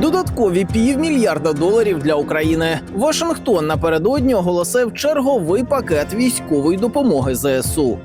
Додаткові півмільярда доларів для України. Вашингтон напередодні оголосив черговий пакет військової допомоги ЗСУ.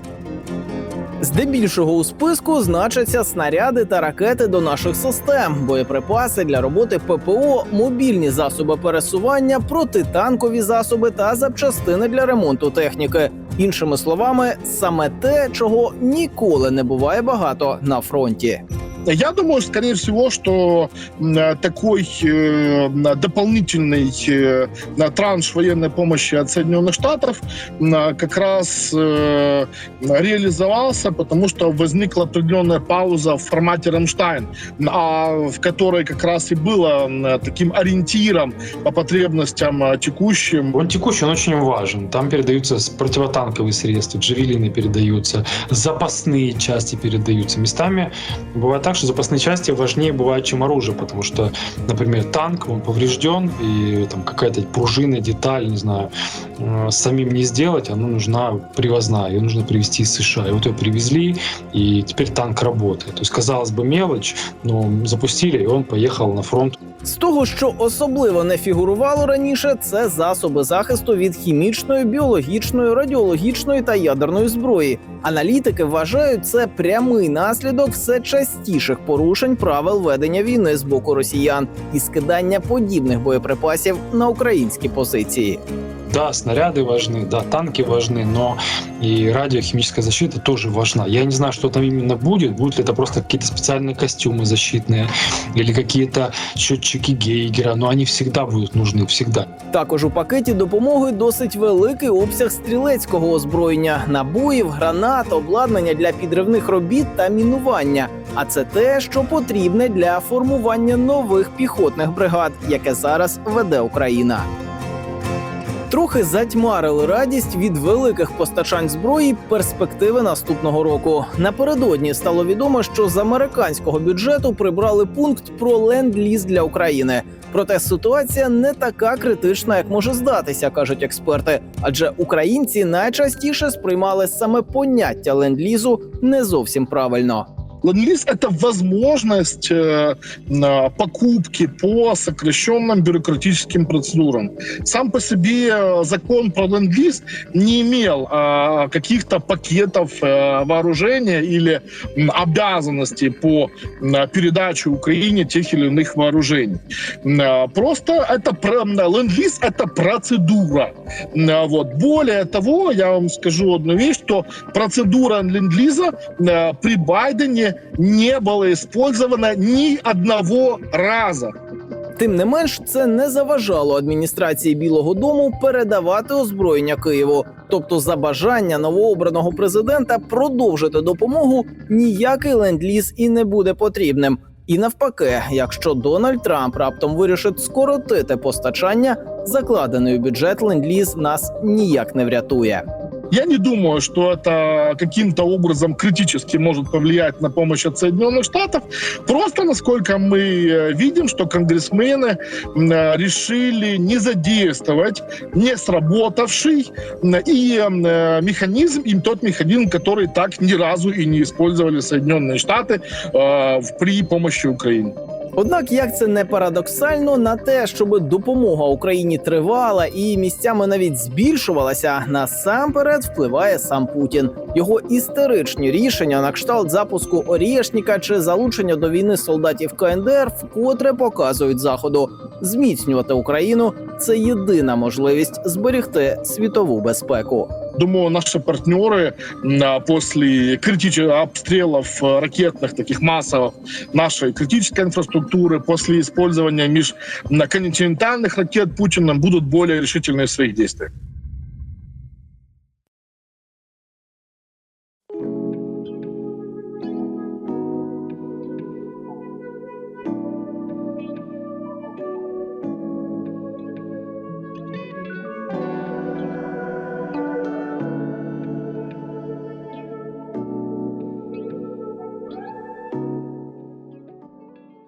Здебільшого у списку значаться снаряди та ракети до наших систем, боєприпаси для роботи ППО, мобільні засоби пересування, протитанкові засоби та запчастини для ремонту техніки. Іншими словами, саме те, чого ніколи не буває багато на фронті. Я думаю, скорее всего, что м, такой э, дополнительный э, транш военной помощи от Соединенных Штатов как раз э, реализовался, потому что возникла определенная пауза в формате Рамштайн, а в которой как раз и было таким ориентиром по потребностям э, текущим. Он текущий, он очень важен. Там передаются противотанковые средства, джавелины передаются, запасные части передаются. Местами бывает так, что запасные части важнее бывают, чем оружие, потому что, например, танк, он поврежден, и там какая-то пружина, деталь, не знаю, э, самим не сделать, она нужна привозная, ее нужно привезти из США. И вот ее привезли, и теперь танк работает. То есть, казалось бы, мелочь, но запустили, и он поехал на фронт З того, що особливо не фігурувало раніше, це засоби захисту від хімічної, біологічної, радіологічної та ядерної зброї. Аналітики вважають це прямий наслідок все частіших порушень правил ведення війни з боку росіян і скидання подібних боєприпасів на українські позиції. Да, снаряды важны, да, танки важны, но и радиохимическая защита тоже важна. Я не знаю, что там именно будет. Будут ли это просто какие-то специальные костюмы защитные или какие-то счетчики Гейгера, но они всегда будут нужны, всегда. Також у пакеті допомоги досить великий обсяг стрілецького озброєння, набоїв, гранат, обладнання для підривних робіт та мінування. А це те, що потрібне для формування нових піхотних бригад, яке зараз веде Україна. Трохи затьмарили радість від великих постачань зброї перспективи наступного року. Напередодні стало відомо, що з американського бюджету прибрали пункт про ленд-ліз для України. Проте ситуація не така критична, як може здатися, кажуть експерти. Адже українці найчастіше сприймали саме поняття ленд-лізу не зовсім правильно. Ленд-лиз – это возможность э, покупки по сокращенным бюрократическим процедурам. Сам по себе э, закон про ленд-лиз не имел э, каких-то пакетов вооружения или обязанностей по передаче Украине тех или иных вооружений. Просто это ленд-лиз – это процедура. Вот. Более того, я вам скажу одну вещь, что процедура ленд-лиза при Байдене не была использована ни одного раза. Тим не менш, це не заважало адміністрації Білого Дому передавати озброєння Києву. Тобто, за бажання новообраного президента продовжити допомогу ніякий ленд-ліз і не буде потрібним. І навпаки, якщо Дональд Трамп раптом вирішить скоротити постачання, закладений у бюджет ленд-ліз нас ніяк не врятує. Я не думаю, что это каким-то образом критически может повлиять на помощь от Соединенных Штатов. Просто, насколько мы э, видим, что конгрессмены э, решили не задействовать не сработавший и э, механизм, им тот механизм, который так ни разу и не использовали Соединенные Штаты при помощи Украине. Однак, як це не парадоксально, на те, щоб допомога Україні тривала і місцями навіть збільшувалася, насамперед впливає сам Путін. Його істеричні рішення на кшталт запуску Орєшніка чи залучення до війни солдатів КНДР вкотре показують заходу. Зміцнювати Україну це єдина можливість зберегти світову безпеку. Думаю, наши партнеры м, а, после критических обстрелов э, ракетных, таких массовых, нашей критической инфраструктуры, после использования межконтинентальных ракет Путиным будут более решительны в своих действиях.